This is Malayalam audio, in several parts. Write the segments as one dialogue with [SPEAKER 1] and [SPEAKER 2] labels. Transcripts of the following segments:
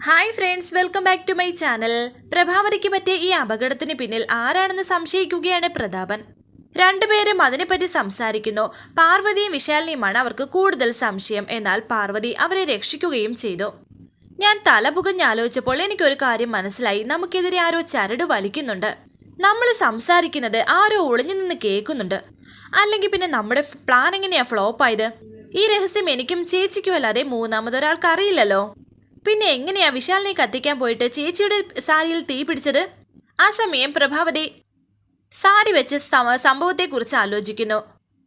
[SPEAKER 1] Hi friends welcome back to my channel. പ്രഭാവതിക്ക് പറ്റിയ ഈ അപകടത്തിന് പിന്നിൽ ആരാണെന്ന് സംശയിക്കുകയാണ് പ്രതാപൻ. രണ്ടുപേരും അതിനെപ്പറ്റി സംസാരിക്കുന്നു. പാർവതിയും വിശാലിനിയുമാണ് അവർക്ക് കൂടുതൽ സംശയം. എന്നാൽ പാർവതി അവരെ രക്ഷിക്കുകയും ചെയ്തു. ഞാൻ തല പുകഞ്ഞാലോചിച്ചപ്പോൾ എനിക്കൊരു കാര്യം മനസ്സിലായി. നമുക്കെതിരെ ആരോ ചരട് വലിക്കുന്നുണ്ട്. നമ്മൾ സംസാരിക്കുന്നത് ആരോ ഒളിഞ്ഞു നിന്ന് കേൾക്കുന്നുണ്ട്. അല്ലെങ്കിൽ പിന്നെ നമ്മുടെ പ്ലാൻ എങ്ങനെയാ ഫ്ലോപ്പായത് ഈ രഹസ്യം എനിക്കും ചേച്ചിക്കും അല്ലാതെ മൂന്നാമതൊരാൾക്ക് അറിയില്ലല്ലോ പിന്നെ എങ്ങനെയാ വിശാലിനെ കത്തിക്കാൻ പോയിട്ട് ചേച്ചിയുടെ സാരിയിൽ തീ പിടിച്ചത്? ആ സമയം പ്രഭാവതി സാരി വെച്ച് സംഭവത്തെ സംഭവത്തെക്കുറിച്ച് ആലോചിക്കുന്നു.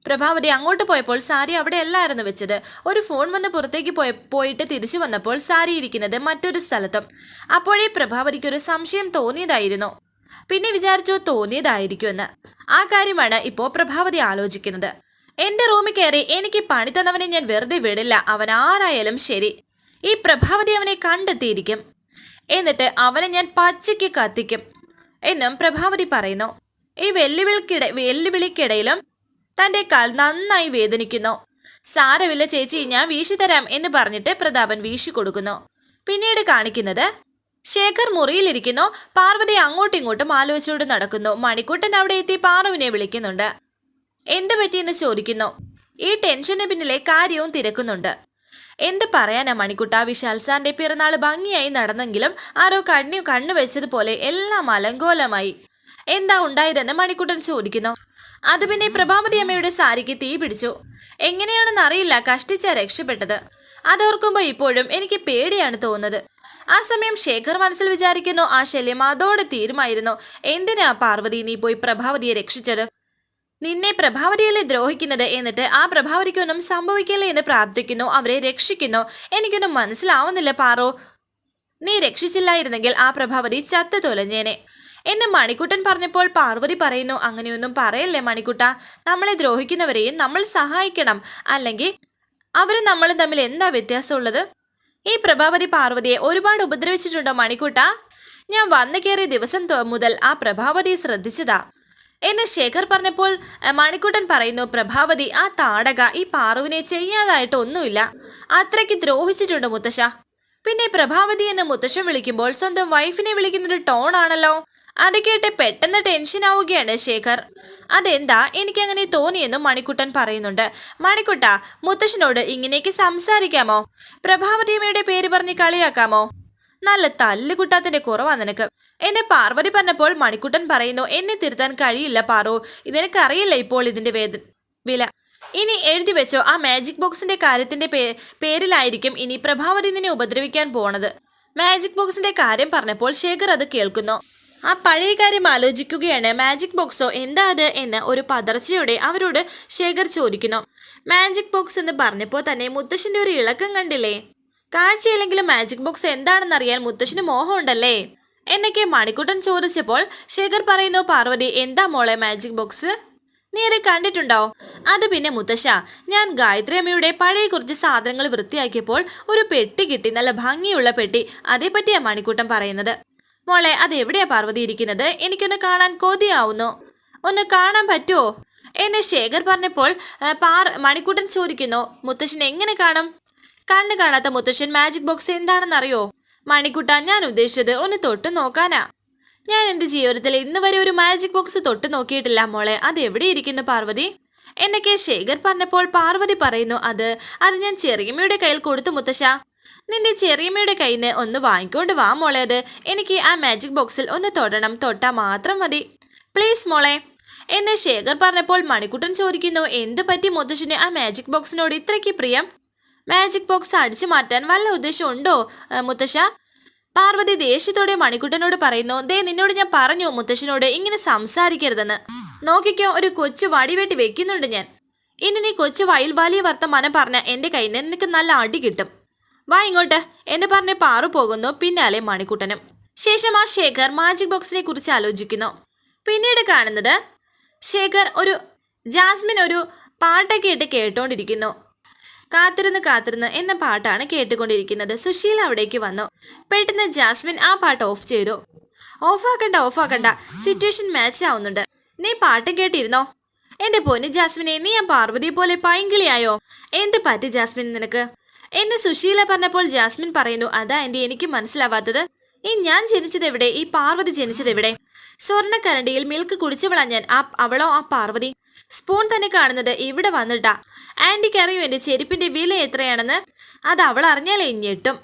[SPEAKER 1] പ്രഭാവതി അങ്ങോട്ട് പോയപ്പോൾ സാരി അവിടെ അല്ലായിരുന്നു വെച്ചത്. ഒരു ഫോൺ വന്ന് പുറത്തേക്ക് പോയ പോയിട്ട് തിരിച്ചു വന്നപ്പോൾ സാരി ഇരിക്കുന്നത് മറ്റൊരു സ്ഥലത്തും. അപ്പോഴേ പ്രഭാവതിക്ക് ഒരു സംശയം തോന്നിയതായിരുന്നു. പിന്നെ വിചാരിച്ചു തോന്നിയതായിരിക്കുമെന്ന്. ആ കാര്യമാണ് ഇപ്പോൾ പ്രഭാവതി ആലോചിക്കുന്നത്. എന്റെ റൂമിൽ കയറി എനിക്ക് പണി തന്നവനെ ഞാൻ വെറുതെ വിടില്ല. അവൻ ആരായാലും ശരി. ഈ പ്രഭാവതി അവനെ കണ്ടെത്തിയിരിക്കും. എന്നിട്ട് അവനെ ഞാൻ പച്ചയ്ക്ക് കത്തിക്കും എന്നും പ്രഭാവതി പറയുന്നു. ഈ വെല്ലുവിളിക്കിട വെല്ലുവിളിക്കിടയിലും തന്റെ കാൽ നന്നായി വേദനിക്കുന്നു. സാരമില്ല ചേച്ചി ഞാൻ വീശിത്തരാം എന്ന് പറഞ്ഞിട്ട് പ്രതാപൻ വീശി കൊടുക്കുന്നു. പിന്നീട് കാണിക്കുന്നത് ശേഖർ മുറിയിലിരിക്കുന്നു. പാർവതി അങ്ങോട്ടും ഇങ്ങോട്ടും ആലോചിച്ചുകൊണ്ട് നടക്കുന്നു. മണിക്കൂട്ടൻ അവിടെ എത്തി പാറുവിനെ വിളിക്കുന്നുണ്ട്. എന്ത് പറ്റിയെന്ന് ചോദിക്കുന്നു. ഈ ടെൻഷന് പിന്നിലെ കാര്യവും തിരക്കുന്നുണ്ട്. എന്ത് പറയാനാ മണിക്കുട്ട? വിശാൽ സാറിന്റെ പിറന്നാൾ ഭംഗിയായി നടന്നെങ്കിലും ആരോ കണ്ണു കണ്ണു വെച്ചതുപോലെ എല്ലാം അലങ്കോലമായി. എന്താ ഉണ്ടായതെന്ന് മണിക്കുട്ടൻ ചോദിക്കുന്നു. അത് പിന്നെ പ്രഭാവതി അമ്മയുടെ സാരിക്ക് തീ പിടിച്ചു. എങ്ങനെയാണെന്ന് അറിയില്ല കഷ്ടിച്ച രക്ഷപ്പെട്ടത്. അതോർക്കുമ്പോൾ ഇപ്പോഴും എനിക്ക് പേടിയാണ് തോന്നുന്നത്. ആ സമയം ശേഖർ മനസ്സിൽ വിചാരിക്കുന്നു ആ ശല്യം അതോടെ തീരുമായിരുന്നു. എന്തിനാ പാർവതി നീ പോയി പ്രഭാവതിയെ രക്ഷിച്ചത്? നിന്നെ പ്രഭാവതിയല്ലേ ദ്രോഹിക്കുന്നത് എന്നിട്ട് ആ പ്രഭാവതിക്കൊന്നും സംഭവിക്കില്ല എന്ന് പ്രാർത്ഥിക്കുന്നു അവരെ രക്ഷിക്കുന്നു. എനിക്കൊന്നും മനസ്സിലാവുന്നില്ല പാറോ. നീ രക്ഷിച്ചില്ലായിരുന്നെങ്കിൽ ആ പ്രഭാവതി ചത്തു തൊലഞ്ഞേനെ. എന്നെ മണിക്കുട്ടൻ പറഞ്ഞപ്പോൾ പാർവതി പറയുന്നു അങ്ങനെയൊന്നും പറയല്ലേ മണിക്കുട്ട. നമ്മളെ ദ്രോഹിക്കുന്നവരെയും നമ്മൾ സഹായിക്കണം. അല്ലെങ്കിൽ അവരും നമ്മൾ തമ്മിൽ എന്താ വ്യത്യാസമുള്ളത്? ഈ പ്രഭാവതി പാർവതിയെ ഒരുപാട് ഉപദ്രവിച്ചിട്ടുണ്ടോ മണിക്കുട്ട? ഞാൻ വന്നു കയറിയ ദിവസം മുതൽ ആ പ്രഭാവതിയെ ശ്രദ്ധിച്ചതാ. എന്നെ ശേഖർ പറഞ്ഞപ്പോൾ മണിക്കുട്ടൻ പറയുന്നു പ്രഭാവതി ആ താടക ഈ പാറുവിനെ ചെയ്യാതായിട്ട് ഒന്നുമില്ല. അത്രയ്ക്ക് ദ്രോഹിച്ചിട്ടുണ്ട് മുത്തശ്ശ. പിന്നെ പ്രഭാവതി എന്ന് മുത്തശ്ശൻ വിളിക്കുമ്പോൾ സ്വന്തം വൈഫിനെ വിളിക്കുന്നൊരു ടോൺ ആണല്ലോ. അത് കേട്ട് പെട്ടെന്ന് ടെൻഷൻ ആവുകയാണ് ശേഖർ. അതെന്താ? എനിക്കങ്ങനെ തോന്നിയെന്നും മണിക്കുട്ടൻ പറയുന്നുണ്ട്. മണിക്കുട്ട മുത്തശ്ശനോട് ഇങ്ങനെയൊക്കെ സംസാരിക്കാമോ? പ്രഭാവതിയമ്മയുടെ പേര് പറഞ്ഞ് കളിയാക്കാമോ? നല്ല തല്ലുകുട്ടാത്തിന്റെ കുറവാ നിനക്ക്. എന്നെ പാർവതി പറഞ്ഞപ്പോൾ മണിക്കുട്ടൻ പറയുന്നു എന്നെ തിരുത്താൻ കഴിയില്ല പാറു. നിനക്കറിയില്ല ഇപ്പോൾ ഇതിന്റെ വേദ വില? ഇനി എഴുതി വെച്ചോ. ആ മാജിക് ബോക്സിന്റെ കാര്യത്തിന്റെ പേ പേരിലായിരിക്കും ഇനി പ്രഭാവതി നിന്നെ ഉപദ്രവിക്കാൻ പോണത്. മാജിക് ബോക്സിന്റെ കാര്യം പറഞ്ഞപ്പോൾ ശേഖർ അത് കേൾക്കുന്നു. ആ പഴയ കാര്യം ആലോചിക്കുകയാണ്. മാജിക് ബോക്സോ എന്താ അത്? എന്ന് ഒരു പതർച്ചയോടെ അവരോട് ശേഖർ ചോദിക്കുന്നു. മാജിക് ബോക്സ് എന്ന് പറഞ്ഞപ്പോൾ തന്നെ മുത്തശ്ശന്റെ ഒരു ഇളക്കം കണ്ടില്ലേ? കാഴ്ചയില്ലെങ്കിലും മാജിക് ബോക്സ് എന്താണെന്ന് അറിയാൻ മുത്തശ്ശന് മോഹമുണ്ടല്ലേ? എന്നൊക്കെ മണിക്കുട്ടൻ ചോദിച്ചപ്പോൾ ശേഖർ പറയുന്നു പാർവതി എന്താ മോളെ മാജിക് ബോക്സ് നേരെ കണ്ടിട്ടുണ്ടോ? അത് പിന്നെ മുത്തശ്ശ ഞാൻ ഗായത്രി അമ്മയുടെ പഴയ കുറച്ച് സാധനങ്ങൾ വൃത്തിയാക്കിയപ്പോൾ ഒരു പെട്ടി കിട്ടി നല്ല ഭംഗിയുള്ള പെട്ടി. അതേപ്പറ്റിയാ മണിക്കൂട്ടം പറയുന്നത്. മോളെ അത് എവിടെയാ പാർവതി ഇരിക്കുന്നത്? എനിക്കൊന്ന് കാണാൻ കൊതിയാവുന്നു. ഒന്ന് കാണാൻ പറ്റുമോ എന്നെ ശേഖർ പറഞ്ഞപ്പോൾ പാർ മണിക്കൂട്ടൻ ചോദിക്കുന്നു മുത്തശ്ശൻ എങ്ങനെ കാണും? കണ്ണ് കാണാത്ത മുത്തശ്ശൻ മാജിക് ബോക്സ് എന്താണെന്നറിയോ? മണിക്കുട്ട ഞാൻ ഉദ്ദേശിച്ചത് ഒന്ന് തൊട്ട് നോക്കാനാ. ഞാൻ എന്റെ ജീവിതത്തിൽ ഇന്ന് വരെ ഒരു മാജിക് ബോക്സ് തൊട്ട് നോക്കിയിട്ടില്ല മോളെ. അത് എവിടെ ഇരിക്കുന്നു പാർവതി? എന്നൊക്കെ ശേഖർ പറഞ്ഞപ്പോൾ പാർവതി പറയുന്നു അത് അത് ഞാൻ ചെറിയമ്മയുടെ കയ്യിൽ കൊടുത്തു മുത്തശ്ശ. നിന്റെ ചെറിയമ്മയുടെ കയ്യിൽ നിന്ന് ഒന്ന് വാങ്ങിക്കൊണ്ട് വാ മോളെ അത്. എനിക്ക് ആ മാജിക് ബോക്സിൽ ഒന്ന് തൊടണം. തൊട്ടാ മാത്രം മതി. പ്ലീസ് മോളെ. എന്ന് ശേഖർ പറഞ്ഞപ്പോൾ മണിക്കുട്ടൻ ചോദിക്കുന്നു എന്ത് പറ്റി മുത്തശ്ശന് ആ മാജിക് ബോക്സിനോട് ഇത്രയ്ക്ക് പ്രിയം? മാജിക് ബോക്സ് അടിച്ചു മാറ്റാൻ വല്ല ഉദ്ദേശമുണ്ടോ? മുത്തശ്ശ? പാർവതി ദേഷ്യത്തോടെ മണിക്കുട്ടനോട് പറയുന്നു ദേ നിന്നോട് ഞാൻ പറഞ്ഞു മുത്തശ്ശനോട് ഇങ്ങനെ സംസാരിക്കരുതെന്ന്. നോക്കിക്കോ ഒരു കൊച്ചു വടിവെട്ടി വെക്കുന്നുണ്ട് ഞാൻ. ഇനി നീ കൊച്ചു വയൽ വലിയ വർത്തമാനം പറഞ്ഞ എന്റെ കയ്യിൽ നിന്ന് നിനക്ക് നല്ല അടി കിട്ടും. വാ ഇങ്ങോട്ട്. എന്ന് പറഞ്ഞ് പാറു പോകുന്നു പിന്നാലെ മണിക്കുട്ടനും. ശേഷം ആ ശേഖർ മാജിക് ബോക്സിനെ കുറിച്ച് ആലോചിക്കുന്നു. പിന്നീട് കാണുന്നത് ശേഖർ ഒരു ജാസ്മിൻ ഒരു പാട്ടൊക്കെ ഇട്ട് കേട്ടോണ്ടിരിക്കുന്നു. കാത്തിരുന്ന് കാത്തിരുന്ന് എന്ന പാട്ടാണ് കേട്ടുകൊണ്ടിരിക്കുന്നത്. സുശീല അവിടേക്ക് വന്നു. പെട്ടെന്ന് ജാസ്മിൻ ആ പാട്ട് ഓഫ് ചെയ്തു. ഓഫാക്കണ്ട ഓഫാക്കണ്ട. സിറ്റുവേഷൻ മാച്ച് ആവുന്നുണ്ട്. നീ പാട്ട് കേട്ടിരുന്നോ? എന്റെ പൊന്ന് ജാസ്മിനെ നീ ആ പാർവതിയെ പോലെ പൈങ്കിളിയായോ? എന്ത് പറ്റി ജാസ്മിൻ നിനക്ക്? എന്നെ സുശീല പറഞ്ഞപ്പോൾ ജാസ്മിൻ പറയുന്നു അതാ എന്റെ എനിക്ക് മനസ്സിലാവാത്തത്. ഈ ഞാൻ ജനിച്ചത് എവിടെ? ഈ പാർവതി ജനിച്ചത് എവിടെ? സ്വർണക്കരണ്ടിയിൽ മിൽക്ക് കുടിച്ചവളാ ഞാൻ ആ അവളോ ആ പാർവതി? സ്പൂൺ തന്നെ കാണുന്നത് ഇവിടെ വന്നിട്ടാ. ആന്റിക്ക് അറിയൂ എന്റെ ചെരുപ്പിന്റെ വില എത്രയാണെന്ന് അത് അവൾ അറിഞ്ഞാലേ ഞെട്ടും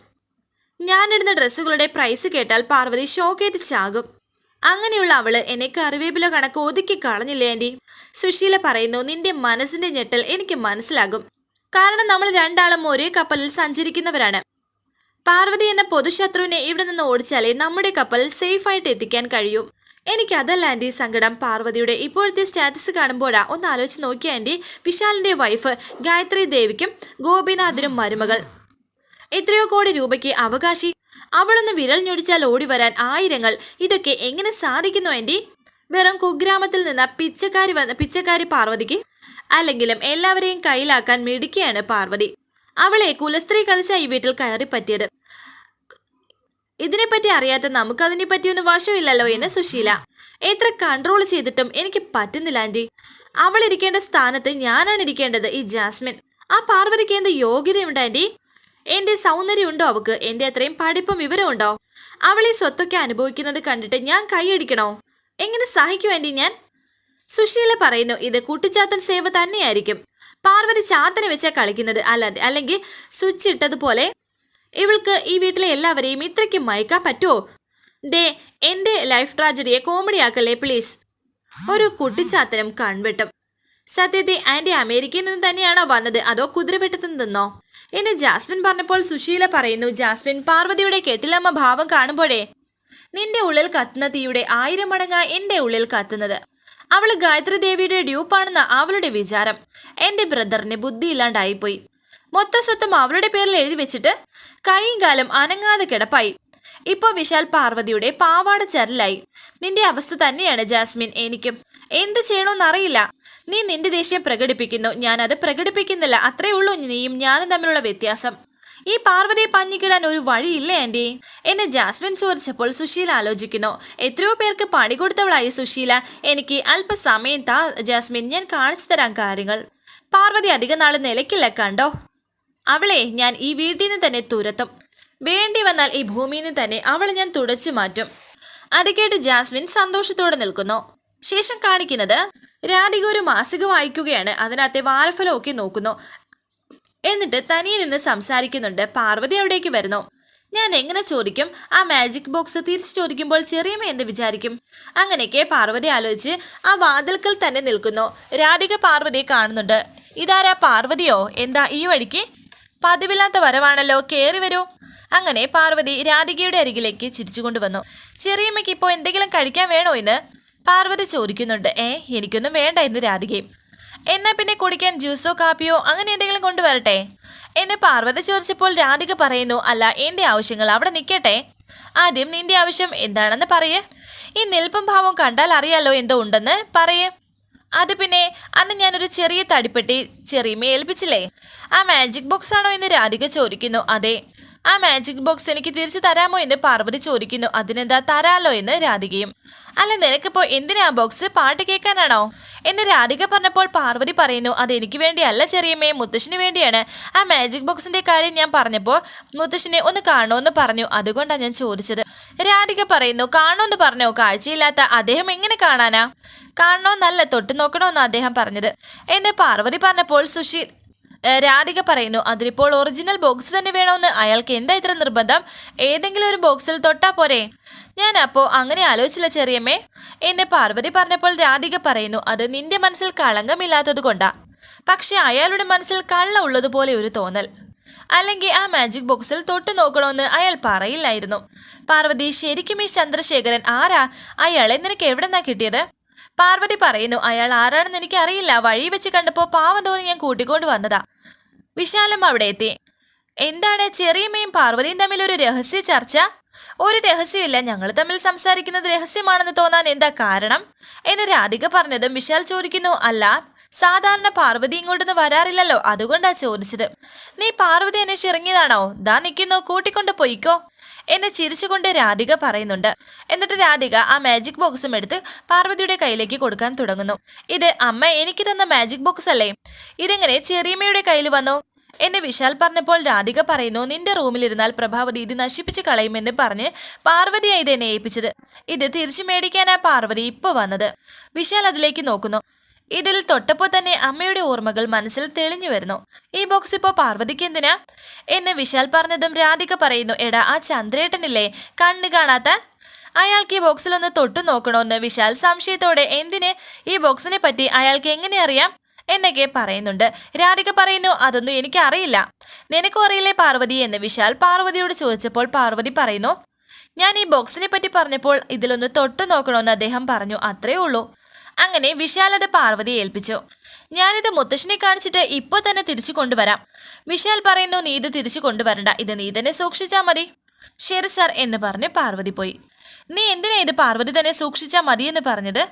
[SPEAKER 1] ഞാനിടുന്ന ഡ്രസ്സുകളുടെ പ്രൈസ് കേട്ടാൽ പാർവതി ഷോക്കേറ്റ് ചാകും അങ്ങനെയുള്ള അവൾ എന്നെ കറിവേപ്പില കണക്ക് ഒതുക്കി കളഞ്ഞില്ലേ ആന്റി സുശീല പറയുന്നു നിന്റെ മനസ്സിന്റെ ഞെട്ടൽ എനിക്ക് മനസ്സിലാകും. കാരണം നമ്മൾ രണ്ടാളും ഒരേ കപ്പലിൽ സഞ്ചരിക്കുന്നവരാണ്. പാർവതി എന്ന പൊതുശത്രുവിനെ ഇവിടെ നിന്ന് ഓടിച്ചാലേ നമ്മുടെ കപ്പൽ സേഫായിട്ട് എത്തിക്കാൻ കഴിയൂ. എനിക്ക് ആന്റി സങ്കടം. പാർവതിയുടെ ഇപ്പോഴത്തെ സ്റ്റാറ്റസ് കാണുമ്പോഴാ ഒന്ന് ആലോചിച്ച് നോക്കിയ ആന്റി. വിശാലിന്റെ വൈഫ് ഗായത്രി ദേവിക്കും ഗോപിനാഥിനും മരുമകൾ. എത്രയോ കോടി രൂപയ്ക്ക് അവകാശി. അവളൊന്ന് വിരൽ ഞൊടിച്ചാൽ ഓടി വരാൻ ആയിരങ്ങൾ. ഇതൊക്കെ എങ്ങനെ സാധിക്കുന്നു ആന്റി? വെറും കുഗ്രാമത്തിൽ നിന്ന് പിച്ചക്കാരി വന്ന പിച്ചക്കാരി പാർവതിക്ക്? അല്ലെങ്കിലും എല്ലാവരെയും കയ്യിലാക്കാൻ മിടുക്കിയാണ് പാർവതി. അവളെ കുലസ്ത്രീ കളിച്ച ഈ വീട്ടിൽ കയറി പറ്റിയത് ഇതിനെപ്പറ്റി അറിയാത്ത നമുക്ക് അതിനെ പറ്റിയൊന്നും വശമില്ലല്ലോ എന്ന് സുശീല. എത്ര കൺട്രോൾ ചെയ്തിട്ടും എനിക്ക് പറ്റുന്നില്ല ആന്റി. അവൾ ഇരിക്കേണ്ട സ്ഥാനത്ത് ഞാനാണ് ഇരിക്കേണ്ടത് ഈ ജാസ്മിൻ. ആ പാർവതിക്ക് എന്ത് യോഗ്യതയുണ്ട് ആന്റി? എന്റെ സൗന്ദര്യം ഉണ്ടോ അവക്ക് എന്റെ അത്രയും പഠിപ്പും വിവരമുണ്ടോ ഉണ്ടോ അവളെ സ്വത്തൊക്കെ അനുഭവിക്കുന്നത് കണ്ടിട്ട് ഞാൻ കൈയടിക്കണോ? എങ്ങനെ സഹിക്കും ആന്റി ഞാൻ? സുശീല പറയുന്നു ഇത് കുട്ടിച്ചാത്തൻ സേവ തന്നെയായിരിക്കും. പാർവതി ചാത്തനെ വെച്ചാ കളിക്കുന്നത് അല്ലാതെ അല്ലെങ്കിൽ സ്വിച്ച് ഇട്ടതുപോലെ ഇവൾക്ക് ഈ വീട്ടിലെ എല്ലാവരെയും ഇത്രയ്ക്കും മയക്കാൻ പറ്റുമോ ദേ എന്റെ ലൈഫ് ട്രാജഡിയെ കോമഡി ആക്കല്ലേ പ്ലീസ് ഒരു കുട്ടിച്ചാത്തനും കൺവെട്ടും. സത്യത്തെ ആന്റി അമേരിക്കയിൽ നിന്ന് തന്നെയാണോ വന്നത്? അതോ കുതിരവെട്ടത്തിൽ നിന്നോ? എന്ന് ജാസ്മിൻ പറഞ്ഞപ്പോൾ സുശീല പറയുന്നു ജാസ്മിൻ പാർവതിയുടെ കെട്ടിലമ്മ ഭാവം കാണുമ്പോഴേ നിന്റെ ഉള്ളിൽ കത്തുന്ന തീയുടെ ആയിരം മടങ്ങ എന്റെ ഉള്ളിൽ കത്തുന്നത്. അവൾ ഗായത്രി ദേവിയുടെ ഡ്യൂപ്പാണെന്ന അവളുടെ വിചാരം. എന്റെ ബ്രദറിന് ബുദ്ധിയില്ലാണ്ടായിപ്പോയി. മൊത്ത സ്വത്തും അവളുടെ പേരിൽ എഴുതി വെച്ചിട്ട് കൈയും കാലം അനങ്ങാതെ കിടപ്പായി. ഇപ്പൊ വിശാൽ പാർവതിയുടെ പാവാട ചരലായി. നിന്റെ അവസ്ഥ തന്നെയാണ് ജാസ്മിൻ എനിക്കും. എന്ത് ചെയ്യണമെന്നറിയില്ല നീ നിന്റെ ദേഷ്യം പ്രകടിപ്പിക്കുന്നു. ഞാൻ അത് പ്രകടിപ്പിക്കുന്നില്ല. അത്രേ ഉള്ളൂ നീയും ഞാനും തമ്മിലുള്ള വ്യത്യാസം. ഈ പാർവതിയെ പഞ്ഞിക്കിടാൻ ഒരു വഴിയില്ലേ ആന്റി എന്നെ ജാസ്മിൻ ചോദിച്ചപ്പോൾ സുശീല ആലോചിക്കുന്നു. എത്രയോ പേർക്ക് പണി കൊടുത്തവളായി സുശീല. എനിക്ക് അല്പസമയം താ ജാസ്മിൻ ഞാൻ കാണിച്ചു തരാം കാര്യങ്ങൾ. പാർവതി അധിക നാൾ നിലയ്ക്കില്ല കണ്ടോ? അവളെ ഞാൻ ഈ വീട്ടിൽ നിന്ന് തന്നെ തുരത്തും. വേണ്ടി വന്നാൽ ഈ ഭൂമിയിൽ നിന്ന് തന്നെ അവളെ ഞാൻ തുടച്ചു മാറ്റും. അടുക്കേട്ട് ജാസ്മിൻ സന്തോഷത്തോടെ നിൽക്കുന്നു. ശേഷം കാണിക്കുന്നത് രാധിക ഒരു മാസിക വായിക്കുകയാണ്. അതിനകത്തെ വാരഫലമൊക്കെ നോക്കുന്നു. എന്നിട്ട് തനിയെ നിന്ന് സംസാരിക്കുന്നുണ്ട്. പാർവതി അവിടേക്ക് വരുന്നു. ഞാൻ എങ്ങനെ ചോദിക്കും? ആ മാജിക് ബോക്സ് തിരിച്ചു ചോദിക്കുമ്പോൾ ചെറിയമ്മ എന്ത് വിചാരിക്കും? അങ്ങനെയൊക്കെ പാർവതി ആലോചിച്ച് ആ വാതിൽക്കൽ തന്നെ നിൽക്കുന്നു. രാധിക പാർവതിയെ കാണുന്നുണ്ട്. ഇതാരാ പാർവതിയോ? എന്താ ഈ വഴിക്ക്? പതിവില്ലാത്ത വരവാണല്ലോ കയറി വരൂ. അങ്ങനെ പാർവതി രാധികയുടെ അരികിലേക്ക് ചിരിച്ചുകൊണ്ട് വന്നു. ചെറിയമ്മയ്ക്ക് ഇപ്പോൾ എന്തെങ്കിലും കഴിക്കാൻ വേണോ എന്ന് പാർവതി ചോദിക്കുന്നുണ്ട്. ഏ എനിക്കൊന്നും വേണ്ട എന്ന് രാധികയും എന്നാ പിന്നെ കുടിക്കാൻ ജ്യൂസോ കാപ്പിയോ അങ്ങനെ എന്തെങ്കിലും കൊണ്ടുവരട്ടെ? എന്നെ പാർവതി ചോദിച്ചപ്പോൾ രാധിക പറയുന്നു അല്ല എന്റെ ആവശ്യങ്ങൾ അവിടെ നിൽക്കട്ടെ. ആദ്യം നിന്റെ ആവശ്യം എന്താണെന്ന് പറയേ. ഈ നിൽപ്പം ഭാവം കണ്ടാൽ അറിയാലോ എന്തോ ഉണ്ടെന്ന് പറയേ. അത് പിന്നെ അന്ന് ഞാനൊരു ചെറിയ തടിപ്പെട്ടി ചെറിയമ്മയെ ഏൽപ്പിച്ചില്ലേ? ആ മാജിക് ബോക്സ് ആണോ എന്ന് രാധിക ചോദിക്കുന്നു. അതെ. ആ മാജിക് ബോക്സ് എനിക്ക് തിരിച്ചു തരാമോ എന്ന് പാർവതി ചോദിക്കുന്നു. അതിനെന്താ തരാലോ എന്ന് രാധികയും. അല്ല നിനക്കിപ്പോ എന്തിനാ ബോക്സ് പാട്ട് കേൾക്കാനാണോ? എന്ന് രാധിക പറഞ്ഞപ്പോൾ പാർവതി പറയുന്നു അത് എനിക്ക് വേണ്ടിയല്ല ചെറിയമ്മേ മുത്തശ്ശിന് വേണ്ടിയാണ്. ആ മാജിക് ബോക്സിന്റെ കാര്യം ഞാൻ പറഞ്ഞപ്പോൾ മുത്തശ്ശിനെ ഒന്ന് കാണുമെന്ന് പറഞ്ഞു. അതുകൊണ്ടാണ് ഞാൻ ചോദിച്ചത്. രാധിക പറയുന്നു കാണുമെന്ന് പറഞ്ഞോ? കാഴ്ചയില്ലാത്ത അദ്ദേഹം എങ്ങനെ കാണാനാ? കാണണമെന്നല്ല തൊട്ടു നോക്കണമെന്ന് അദ്ദേഹം പറഞ്ഞത്. എന്ന് പാർവതി പറഞ്ഞപ്പോൾ സുശീൽ രാധിക പറയുന്നു അതിലിപ്പോൾ ഒറിജിനൽ ബോക്സ് തന്നെ വേണമെന്ന് അയാൾക്ക് എന്താ ഇത്ര നിർബന്ധം? ഏതെങ്കിലും ഒരു ബോക്സിൽ തൊട്ടാ പോരെ. ഞാൻ അപ്പോ അങ്ങനെ ആലോചിച്ചില്ല ചെറിയമ്മേ. എന്നെ പാർവതി പറഞ്ഞപ്പോൾ രാധിക പറയുന്നു അത് നിന്റെ മനസ്സിൽ കളങ്കമില്ലാത്തത് കൊണ്ടാ. പക്ഷെ അയാളുടെ മനസ്സിൽ കള്ള ഉള്ളതുപോലെ ഒരു തോന്നൽ. അല്ലെങ്കിൽ ആ മാജിക് ബോക്സിൽ തൊട്ടു നോക്കണമെന്ന് അയാൾ പറയില്ലായിരുന്നു. പാർവതി ശരിക്കും ഈ ചന്ദ്രശേഖരൻ ആരാ? അയാളെ നിനക്ക് എവിടെന്നാ കിട്ടിയത്? പാർവതി പറയുന്നു അയാൾ ആരാണെന്ന് എനിക്ക് അറിയില്ല വഴി വെച്ച് കണ്ടപ്പോൾ പാവം തോന്നി ഞാൻ കൂട്ടിക്കൊണ്ട് വന്നതാ. വിശാലം അവിടെ എത്തി. എന്താണ് ചെറിയമ്മയും പാർവതിയും തമ്മിൽ ഒരു രഹസ്യ ചർച്ച? ഒരു രഹസ്യമില്ല ഞങ്ങൾ തമ്മിൽ സംസാരിക്കുന്നത് രഹസ്യമാണെന്ന് തോന്നാൻ എന്താ കാരണം? എന്ന് രാധിക പറഞ്ഞതും വിശാൽ ചോദിക്കുന്നു അല്ല സാധാരണ പാർവതി ഇങ്ങോട്ടൊന്ന് വരാറില്ലല്ലോ അതുകൊണ്ടാ ചോദിച്ചത്. നീ പാർവതി എന്നെ ചിറങ്ങിയതാണോ? ദാ നിൽക്കുന്നു കൂട്ടിക്കൊണ്ട് പോയിക്കോ. എന്നെ ചിരിച്ചുകൊണ്ട് രാധിക പറയുന്നുണ്ട്. എന്നിട്ട് രാധിക ആ മാജിക് ബോക്സും എടുത്ത് പാർവതിയുടെ കയ്യിലേക്ക് കൊടുക്കാൻ തുടങ്ങുന്നു. ഇത് അമ്മ എനിക്ക് തന്ന മാജിക് ബോക്സ് അല്ലേ? ഇതെങ്ങനെ ചെറിയമ്മയുടെ കയ്യിൽ വന്നു? എന്നെ വിശാൽ പറഞ്ഞപ്പോൾ രാധിക പറയുന്നു നിന്റെ റൂമിലിരുന്നാൽ പ്രഭാവതി ഇത് നശിപ്പിച്ച് കളയുമെന്ന് പറഞ്ഞ് പാർവതിയായി ഇത് എന്നെ ഏൽപ്പിച്ചത്. ഇത് തിരിച്ചു മേടിക്കാനാ പാർവതി ഇപ്പോൾ വന്നത്. വിശാൽ അതിലേക്ക് നോക്കുന്നു. ഇതിൽ തൊട്ടപ്പോൾ തന്നെ അമ്മയുടെ ഓർമ്മകൾ മനസ്സിൽ തെളിഞ്ഞു വരുന്നു. ഈ ബോക്സ് ഇപ്പോ പാർവതിക്ക് എന്തിനാ? എന്ന് വിശാൽ പറഞ്ഞതും രാധിക പറയുന്നു എടാ ആ ചന്ദ്രേട്ടനില്ലേ? കണ്ണ് കാണാത്ത? അയാൾക്ക് ഈ ബോക്സിലൊന്ന് തൊട്ടു നോക്കണമെന്ന് വിശാൽ സംശയത്തോടെ എന്തിന്? ഈ ബോക്സിനെ പറ്റി അയാൾക്ക് എങ്ങനെ അറിയാം? എന്നൊക്കെ പറയുന്നുണ്ട്. രാധിക പറയുന്നു അതൊന്നും എനിക്ക് അറിയില്ല നിനക്കും അറിയില്ലേ പാർവതി? എന്ന് വിശാൽ പാർവതിയോട് ചോദിച്ചപ്പോൾ പാർവതി പറയുന്നു ഞാൻ ഈ ബോക്സിനെ പറ്റി പറഞ്ഞപ്പോൾ ഇതിലൊന്ന് തൊട്ടു നോക്കണമെന്ന് അദ്ദേഹം പറഞ്ഞു. അത്രേ ഉള്ളൂ. അങ്ങനെ വിശാൽ അത് പാർവതിയെ ഏൽപ്പിച്ചു. ഞാനിത് മുത്തശ്ശിനെ കാണിച്ചിട്ട് ഇപ്പോൾ തന്നെ തിരിച്ചു കൊണ്ടുവരാം. വിശാൽ പറയുന്നു നീ ഇത് തിരിച്ചു കൊണ്ടുവരണ്ട. ഇത് നീ തന്നെ സൂക്ഷിച്ചാൽ മതി. ശരി സാർ എന്ന് പറഞ്ഞ് പാർവതി പോയി. നീ എന്തിനാ ഇത് പാർവതി തന്നെ സൂക്ഷിച്ചാൽ മതിയെന്ന് പറഞ്ഞത്?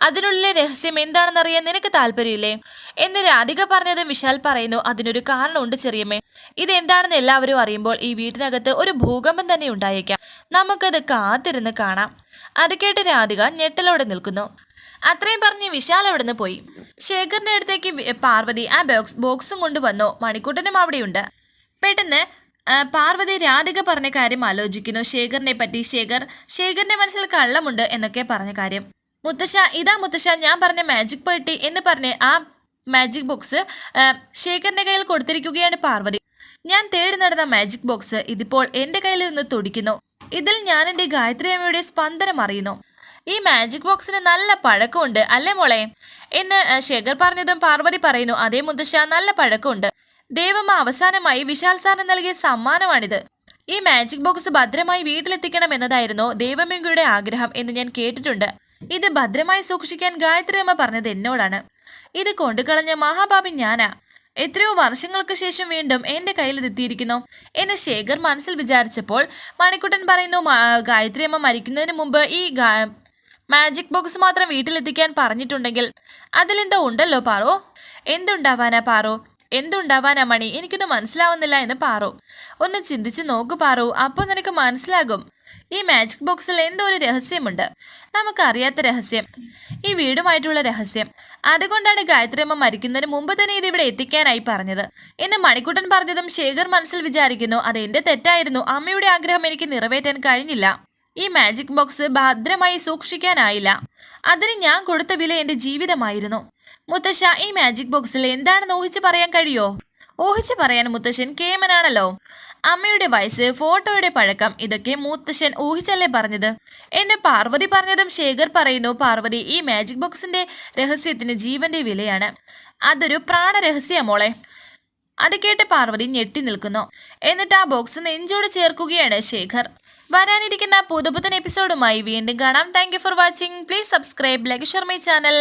[SPEAKER 1] അതിനുള്ളിലെ രഹസ്യം എന്താണെന്നറിയാൻ നിനക്ക് താല്പര്യമില്ലേ? എന്ന് രാധിക പറഞ്ഞത് വിശാൽ പറയുന്നു അതിനൊരു കാരണമുണ്ട് ചെറിയമ്മേ. ഇതെന്താണെന്ന് എല്ലാവരും അറിയുമ്പോൾ ഈ വീടിനകത്ത് ഒരു ഭൂകമ്പം തന്നെ ഉണ്ടായേക്കാം. നമുക്കത് കാത്തിരുന്ന് കാണാം. അത് കേട്ട് രാധിക ഞെട്ടലോടെ നിൽക്കുന്നു. അത്രയും പറഞ്ഞ് വിശാൽ അവിടെ നിന്ന് പോയി. ശേഖറിന്റെ അടുത്തേക്ക് പാർവതി ആ ബോക്സ് ബോക്സും കൊണ്ടുവന്നു. മണിക്കൂട്ടനും അവിടെയുണ്ട്. പെട്ടെന്ന് പാർവതി രാധിക പറഞ്ഞ കാര്യം ആലോചിക്കുന്നു. ശേഖറിനെ പറ്റി ശേഖർ ശേഖറിന്റെ മനസ്സിൽ കള്ളമുണ്ട് എന്നൊക്കെ പറഞ്ഞ കാര്യം. മുത്തശ്ശ ഇതാ മുത്തശ്ശ ഞാൻ പറഞ്ഞ മാജിക് പെട്ടി എന്ന് പറഞ്ഞ് ആ മാജിക് ബോക്സ് ശേഖറിന്റെ കയ്യിൽ കൊടുത്തിരിക്കുകയാണ് പാർവതി. ഞാൻ തേടി നടന്ന മാജിക് ബോക്സ് ഇതിപ്പോൾ എന്റെ കയ്യിൽ നിന്ന് തുടിക്കുന്നു. ഇതിൽ ഞാൻ എന്റെ ഗായത്രി അമ്മയുടെ സ്പന്ദനം അറിയുന്നു. ഈ മാജിക് ബോക്സിന് നല്ല പഴക്കമുണ്ട് അല്ലേ മോളെ? എന്ന് ശേഖർ പറഞ്ഞതും പാർവതി പറയുന്നു. അതേ മുത്തശ്ശ നല്ല പഴക്കമുണ്ട്. ദേവമ്മ അവസാനമായി വിശാൽ സാറിന് നൽകിയ സമ്മാനമാണിത്. ഈ മാജിക് ബോക്സ് ഭദ്രമായി വീട്ടിലെത്തിക്കണം എന്നതായിരുന്നു ദേവമ്മയുടെ ആഗ്രഹം എന്ന് ഞാൻ കേട്ടിട്ടുണ്ട്. ഇത് ഭദ്രമായി സൂക്ഷിക്കാൻ ഗായത്രി അമ്മ പറഞ്ഞത് എന്നോടാണ്. ഇത് കൊണ്ടുകളഞ്ഞ മഹാപാപി ഞാനാ. എത്രയോ വർഷങ്ങൾക്ക് ശേഷം വീണ്ടും എന്റെ കയ്യിൽ എത്തിയിരിക്കുന്നു. എന്ന് ശേഖർ മനസ്സിൽ വിചാരിച്ചപ്പോൾ മണിക്കുട്ടൻ പറയുന്നു ഗായത്രി അമ്മ മരിക്കുന്നതിന് മുമ്പ് ഈ മാജിക് ബോക്സ് മാത്രം വീട്ടിലെത്തിക്കാൻ പറഞ്ഞിട്ടുണ്ടെങ്കിൽ അതിലെന്തോ ഉണ്ടല്ലോ പാറോ? എന്തുണ്ടാവാനാ പാറോ? എന്തുണ്ടാവാനാ മണി? എനിക്കൊന്ന് മനസ്സിലാവുന്നില്ല എന്ന് പാറോ. ഒന്ന് ചിന്തിച്ച് നോക്കു പാറോ. അപ്പോൾ നിനക്ക് മനസ്സിലാകും. ഈ മാജിക് ബോക്സിൽ എന്തോ ഒരു രഹസ്യമുണ്ട്? നമുക്കറിയാത്ത രഹസ്യം. ഈ വീടുമായിട്ടുള്ള രഹസ്യം. അതുകൊണ്ടാണ് ഗായത്രിയമ്മ മരിക്കുന്നതിന് മുമ്പ് തന്നെ ഇത് ഇവിടെ എത്തിക്കാനായി പറഞ്ഞത്. എന്ന് മണിക്കുട്ടൻ പറഞ്ഞതും ശേഖർ മനസ്സിൽ വിചാരിക്കുന്നു അത് എന്റെ തെറ്റായിരുന്നു. അമ്മയുടെ ആഗ്രഹം എനിക്ക് നിറവേറ്റാൻ കഴിഞ്ഞില്ല. ഈ മാജിക് ബോക്സ് ഭദ്രമായി സൂക്ഷിക്കാനായില്ല. അതിന് ഞാൻ കൊടുത്ത വില എന്റെ ജീവിതമായിരുന്നു. മുത്തശ്ശ ഈ മാജിക് ബോക്സിൽ എന്താണെന്ന് ഊഹിച്ചു പറയാൻ കഴിയോ? ഊഹിച്ചു പറയാൻ മുത്തശ്ശൻ കേമനാണല്ലോ. അമ്മയുടെ വയസ്സ് ഫോട്ടോയുടെ പഴക്കം ഇതൊക്കെ മൂത്തശ്ശൻ ഊഹിച്ചല്ലേ പറഞ്ഞത്? എന്നെ പാർവതി പറഞ്ഞതും ശേഖർ പറയുന്നു പാർവതി ഈ മാജിക് ബോക്സിന്റെ രഹസ്യത്തിന് ജീവന്റെ വിലയാണ്. അതൊരു പ്രാണരഹസ്യ മോളെ. അത് കേട്ട് പാർവതി ഞെട്ടി നിൽക്കുന്നു. എന്നിട്ട് ആ ബോക്സ് നെഞ്ചോട് ചേർക്കുകയാണ് ശേഖർ. വരാനിരിക്കുന്ന പുതുപുത്തൻ എപ്പിസോഡുമായി വീണ്ടും കാണാം. Thank for watching please subscribe like share my channel